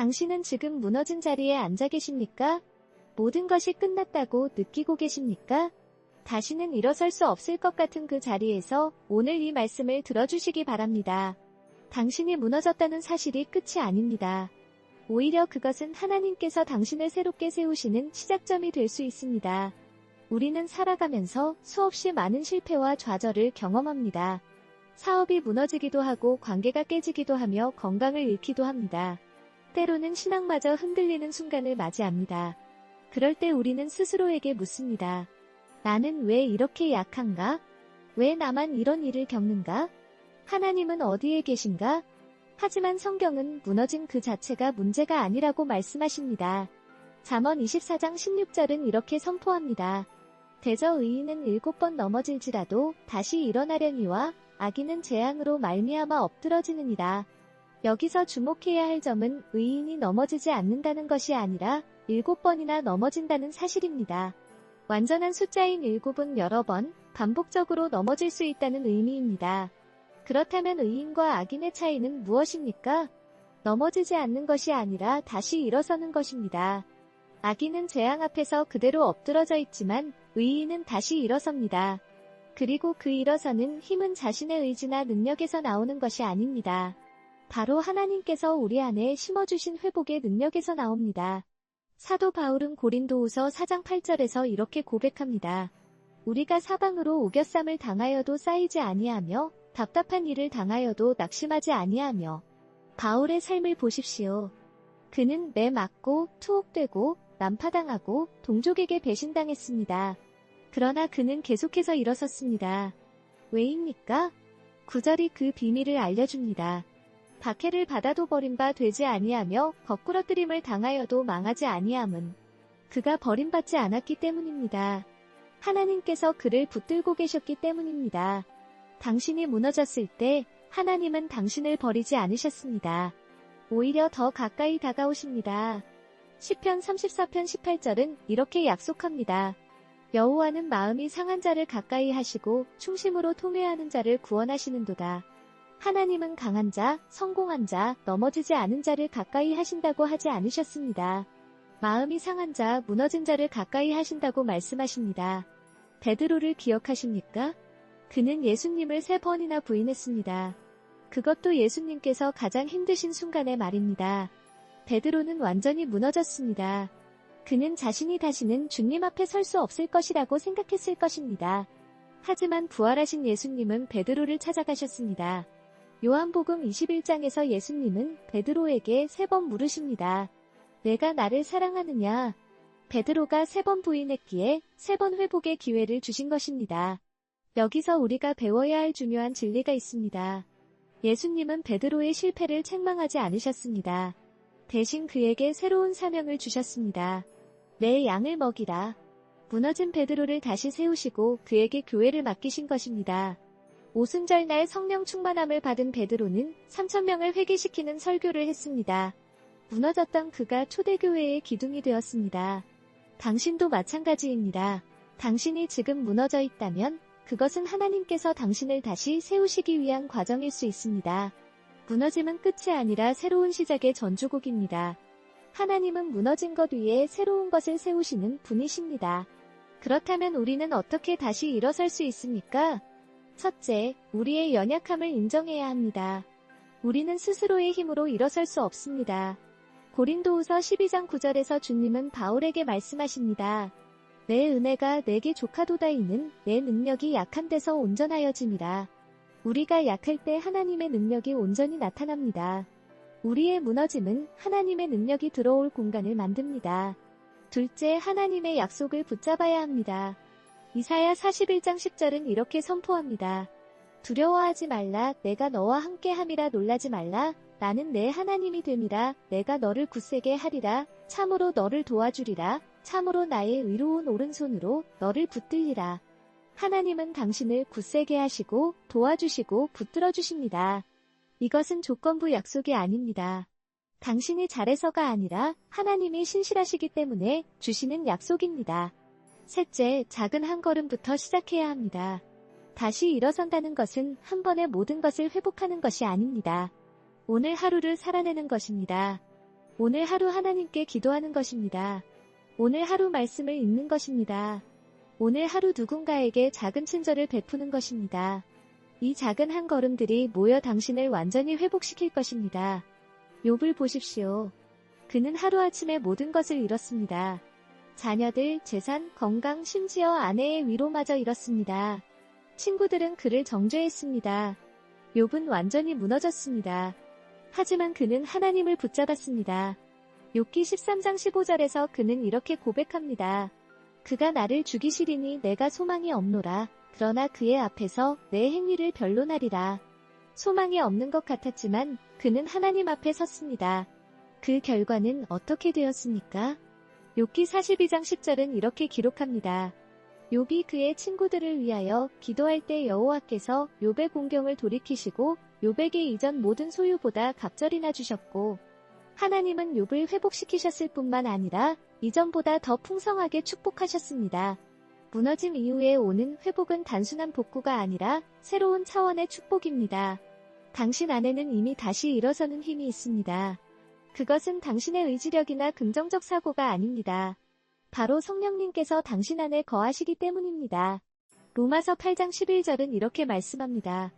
당신은 지금 무너진 자리에 앉아 계십니까? 모든 것이 끝났다고 느끼고 계십니까? 다시는 일어설 수 없을 것 같은 그 자리에서 오늘 이 말씀을 들어주시기 바랍니다. 당신이 무너졌다는 사실이 끝이 아닙니다. 오히려 그것은 하나님께서 당신을 새롭게 세우시는 시작점이 될 수 있습니다. 우리는 살아가면서 수없이 많은 실패와 좌절을 경험합니다. 사업이 무너지기도 하고 관계가 깨지기도 하며 건강을 잃기도 합니다. 때로는 신앙마저 흔들리는 순간을 맞이합니다. 그럴 때 우리는 스스로에게 묻습니다. 나는 왜 이렇게 약한가? 왜 나만 이런 일을 겪는가? 하나님은 어디에 계신가? 하지만 성경은 무너진 그 자체가 문제가 아니라고 말씀하십니다. 잠언 24장 16절은 이렇게 선포합니다. 대저 의인은 일곱 번 넘어질지라도 다시 일어나려니와 악인은 재앙으로 말미암아 엎드러지느니라. 여기서 주목해야 할 점은 의인이 넘어지지 않는다는 것이 아니라 일곱 번이나 넘어진다는 사실입니다. 완전한 숫자인 일곱은 여러 번 반복적으로 넘어질 수 있다는 의미입니다. 그렇다면 의인과 악인의 차이는 무엇입니까? 넘어지지 않는 것이 아니라 다시 일어서는 것입니다. 악인은 재앙 앞에서 그대로 엎드러져 있지만 의인은 다시 일어섭니다. 그리고 그 일어서는 힘은 자신의 의지나 능력에서 나오는 것이 아닙니다. 바로 하나님께서 우리 안에 심어주신 회복의 능력에서 나옵니다. 사도 바울은 고린도후서 4장 8절에서 이렇게 고백합니다. 우리가 사방으로 오겨쌈을 당하여도 쌓이지 아니하며 답답한 일을 당하여도 낙심하지 아니하며 바울의 삶을 보십시오. 그는 매 맞고 투옥되고 난파당하고 동족에게 배신당했습니다. 그러나 그는 계속해서 일어섰습니다. 왜입니까? 구절이 그 비밀을 알려줍니다. 박해를 받아도 버림바 되지 아니하며 거꾸러뜨림을 당하여도 망하지 아니함은 그가 버림받지 않았기 때문입니다. 하나님께서 그를 붙들고 계셨기 때문입니다. 당신이 무너졌을 때 하나님은 당신을 버리지 않으셨습니다. 오히려 더 가까이 다가오십니다. 10편 34편 18절은 이렇게 약속합니다. 여호와는 마음이 상한 자를 가까이 하시고 충심으로 통회하는 자를 구원하시는도다. 하나님은 강한 자, 성공한 자, 넘어지지 않은 자를 가까이 하신다고 하지 않으셨습니다. 마음이 상한 자, 무너진 자를 가까이 하신다고 말씀하십니다. 베드로를 기억하십니까? 그는 예수님을 세 번이나 부인했습니다. 그것도 예수님께서 가장 힘드신 순간의 말입니다. 베드로는 완전히 무너졌습니다. 그는 자신이 다시는 주님 앞에 설 수 없을 것이라고 생각했을 것입니다. 하지만 부활하신 예수님은 베드로를 찾아가셨습니다. 요한복음 21장에서 예수님은 베드로에게 세 번 물으십니다. 내가 나를 사랑하느냐? 베드로가 세 번 부인했기에 세 번 회복의 기회를 주신 것입니다. 여기서 우리가 배워야 할 중요한 진리가 있습니다. 예수님은 베드로의 실패를 책망하지 않으셨습니다. 대신 그에게 새로운 사명을 주셨습니다. 내 양을 먹이라. 무너진 베드로를 다시 세우시고 그에게 교회를 맡기신 것입니다. 오순절 날 성령 충만함을 받은 베드로는 3천명을 회개시키는 설교를 했습니다. 무너졌던 그가 초대교회의 기둥이 되었습니다. 당신도 마찬가지입니다. 당신이 지금 무너져 있다면 그것은 하나님께서 당신을 다시 세우시기 위한 과정일 수 있습니다. 무너짐은 끝이 아니라 새로운 시작의 전주곡입니다. 하나님은 무너진 것 위에 새로운 것을 세우시는 분이십니다. 그렇다면 우리는 어떻게 다시 일어설 수 있습니까? 첫째, 우리의 연약함을 인정해야 합니다. 우리는 스스로의 힘으로 일어설 수 없습니다. 고린도후서 12장 9절에서 주님은 바울에게 말씀하십니다. 내 은혜가 내게 조카도다 이는 내 능력이 약한 데서 온전하여짐이라. 우리가 약할 때 하나님의 능력이 온전히 나타납니다. 우리의 무너짐은 하나님의 능력이 들어올 공간을 만듭니다. 둘째, 하나님의 약속을 붙잡아야 합니다. 이사야 41장 10절은 이렇게 선포합니다. 두려워하지 말라 내가 너와 함께 함이라 놀라지 말라 나는 내 하나님이 됨이라 내가 너를 굳세게 하리라 참으로 너를 도와주리라 참으로 나의 의로운 오른손으로 너를 붙들리라 하나님은 당신을 굳세게 하시고 도와주시고 붙들어 주십니다. 이것은 조건부 약속이 아닙니다. 당신이 잘해서가 아니라 하나님이 신실하시기 때문에 주시는 약속입니다. 셋째, 작은 한 걸음부터 시작해야 합니다. 다시 일어선다는 것은 한 번에 모든 것을 회복하는 것이 아닙니다. 오늘 하루를 살아내는 것입니다. 오늘 하루 하나님께 기도하는 것입니다. 오늘 하루 말씀을 읽는 것입니다. 오늘 하루 누군가에게 작은 친절을 베푸는 것입니다. 이 작은 한 걸음들이 모여 당신을 완전히 회복시킬 것입니다. 욥을 보십시오. 그는 하루아침에 모든 것을 잃었습니다. 자녀들, 재산, 건강, 심지어 아내의 위로마저 잃었습니다. 친구들은 그를 정죄했습니다. 욥은 완전히 무너졌습니다. 하지만 그는 하나님을 붙잡았습니다. 욥기 13장 15절에서 그는 이렇게 고백합니다. 그가 나를 죽이시리니 내가 소망이 없노라. 그러나 그의 앞에서 내 행위를 변론하리라. 소망이 없는 것 같았지만 그는 하나님 앞에 섰습니다. 그 결과는 어떻게 되었습니까? 욥기 42장 10절은 이렇게 기록합니다. 욥이 그의 친구들을 위하여 기도할 때 여호와께서 욥의 공경을 돌이키시고 욥에게 이전 모든 소유보다 갑절이나 주셨고 하나님은 욥을 회복시키셨을 뿐만 아니라 이전보다 더 풍성하게 축복하셨습니다. 무너짐 이후에 오는 회복은 단순한 복구가 아니라 새로운 차원의 축복입니다. 당신 안에는 이미 다시 일어서는 힘이 있습니다. 그것은 당신의 의지력이나 긍정적 사고가 아닙니다. 바로 성령님께서 당신 안에 거하시기 때문입니다. 로마서 8장 11절은 이렇게 말씀합니다.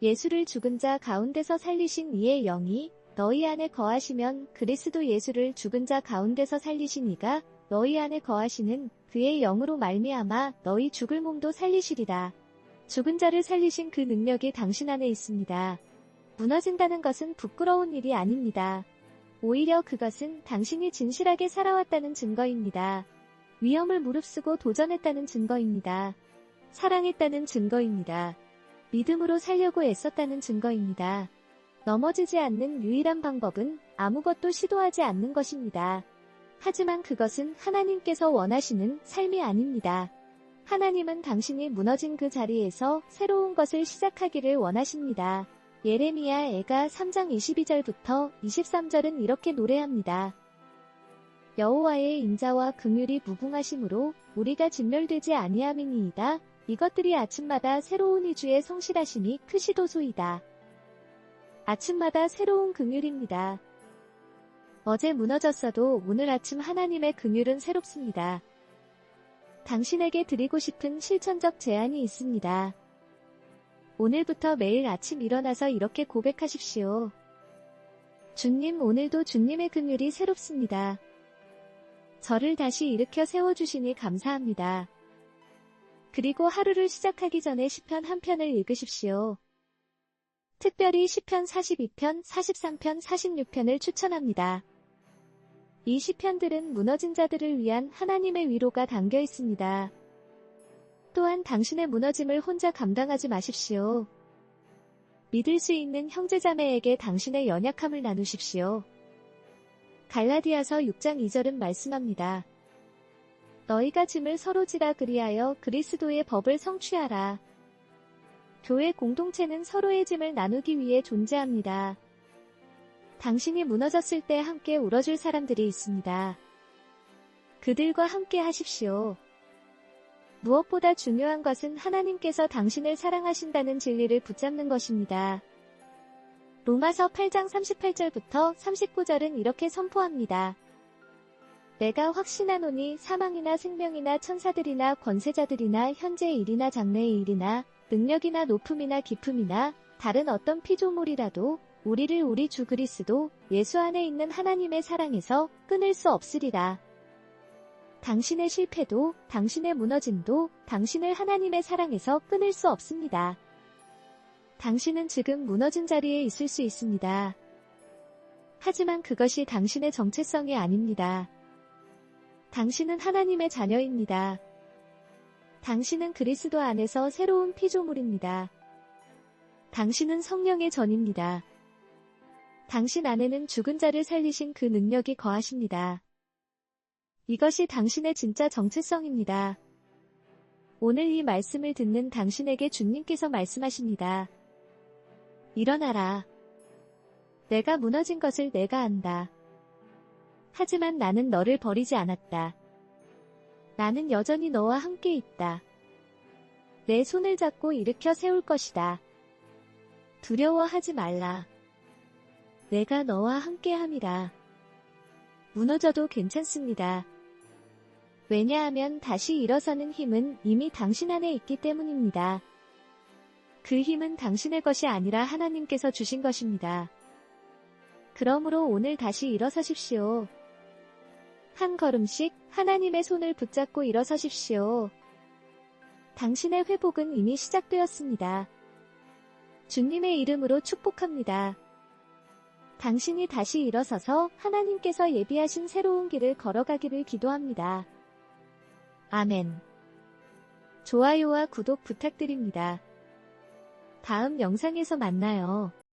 예수를 죽은 자 가운데서 살리신 이의 영이 너희 안에 거하시면 그리스도 예수를 죽은 자 가운데서 살리신 이가 너희 안에 거하시는 그의 영으로 말미암아 너희 죽을 몸도 살리시리라. 죽은 자를 살리신 그 능력이 당신 안에 있습니다. 무너진다는 것은 부끄러운 일이 아닙니다. 오히려 그것은 당신이 진실하게 살아왔다는 증거입니다. 위험을 무릅쓰고 도전했다는 증거입니다. 사랑했다는 증거입니다. 믿음으로 살려고 애썼다는 증거입니다. 넘어지지 않는 유일한 방법은 아무것도 시도하지 않는 것입니다. 하지만 그것은 하나님께서 원하시는 삶이 아닙니다. 하나님은 당신이 무너진 그 자리에서 새로운 것을 시작하기를 원하십니다. 예레미야 애가 3장 22절부터 23절은 이렇게 노래합니다. 여호와의 인자와 긍휼이 무궁하심으로 우리가 진멸되지 아니함이니이다. 이것들이 아침마다 새로운 이주의 성실하심이 크시도소이다. 아침마다 새로운 긍휼입니다. 어제 무너졌어도 오늘 아침 하나님의 긍휼은 새롭습니다. 당신에게 드리고 싶은 실천적 제안이 있습니다. 오늘부터 매일 아침 일어나서 이렇게 고백하십시오. 주님 오늘도 주님의 긍휼이 새롭습니다. 저를 다시 일으켜 세워주시니 감사합니다. 그리고 하루를 시작하기 전에 시편 한 편을 읽으십시오. 특별히 시편 42편, 43편, 46편을 추천합니다. 이 시편들은 무너진 자들을 위한 하나님의 위로가 담겨 있습니다. 또한 당신의 무너짐을 혼자 감당하지 마십시오. 믿을 수 있는 형제자매에게 당신의 연약함을 나누십시오. 갈라디아서 6장 2절은 말씀합니다. 너희가 짐을 서로 지라 그리하여 그리스도의 법을 성취하라. 교회 공동체는 서로의 짐을 나누기 위해 존재합니다. 당신이 무너졌을 때 함께 울어줄 사람들이 있습니다. 그들과 함께 하십시오. 무엇보다 중요한 것은 하나님께서 당신을 사랑하신다는 진리를 붙잡는 것입니다. 로마서 8장 38절부터 39절은 이렇게 선포합니다. 내가 확신하노니 사망이나 생명이나 천사들이나 권세자들이나 현재의 일이나 장래의 일이나 능력이나 높음이나 깊음이나 다른 어떤 피조물이라도 우리를 우리 주 그리스도 예수 안에 있는 하나님의 사랑에서 끊을 수 없으리라. 당신의 실패도 당신의 무너짐도 당신을 하나님의 사랑에서 끊을 수 없습니다. 당신은 지금 무너진 자리에 있을 수 있습니다. 하지만 그것이 당신의 정체성이 아닙니다. 당신은 하나님의 자녀입니다. 당신은 그리스도 안에서 새로운 피조물입니다. 당신은 성령의 전입니다. 당신 안에는 죽은 자를 살리신 그 능력이 거하십니다. 이것이 당신의 진짜 정체성입니다. 오늘 이 말씀을 듣는 당신에게 주님께서 말씀하십니다. 일어나라. 내가 무너진 것을 내가 안다. 하지만 나는 너를 버리지 않았다. 나는 여전히 너와 함께 있다. 내 손을 잡고 일으켜 세울 것이다. 두려워하지 말라. 내가 너와 함께 함이라. 무너져도 괜찮습니다. 왜냐하면 다시 일어서는 힘은 이미 당신 안에 있기 때문입니다. 그 힘은 당신의 것이 아니라 하나님께서 주신 것입니다. 그러므로 오늘 다시 일어서십시오. 한 걸음씩 하나님의 손을 붙잡고 일어서십시오. 당신의 회복은 이미 시작되었습니다. 주님의 이름으로 축복합니다. 당신이 다시 일어서서 하나님께서 예비하신 새로운 길을 걸어가기를 기도합니다. 아멘. 좋아요와 구독 부탁드립니다. 다음 영상에서 만나요.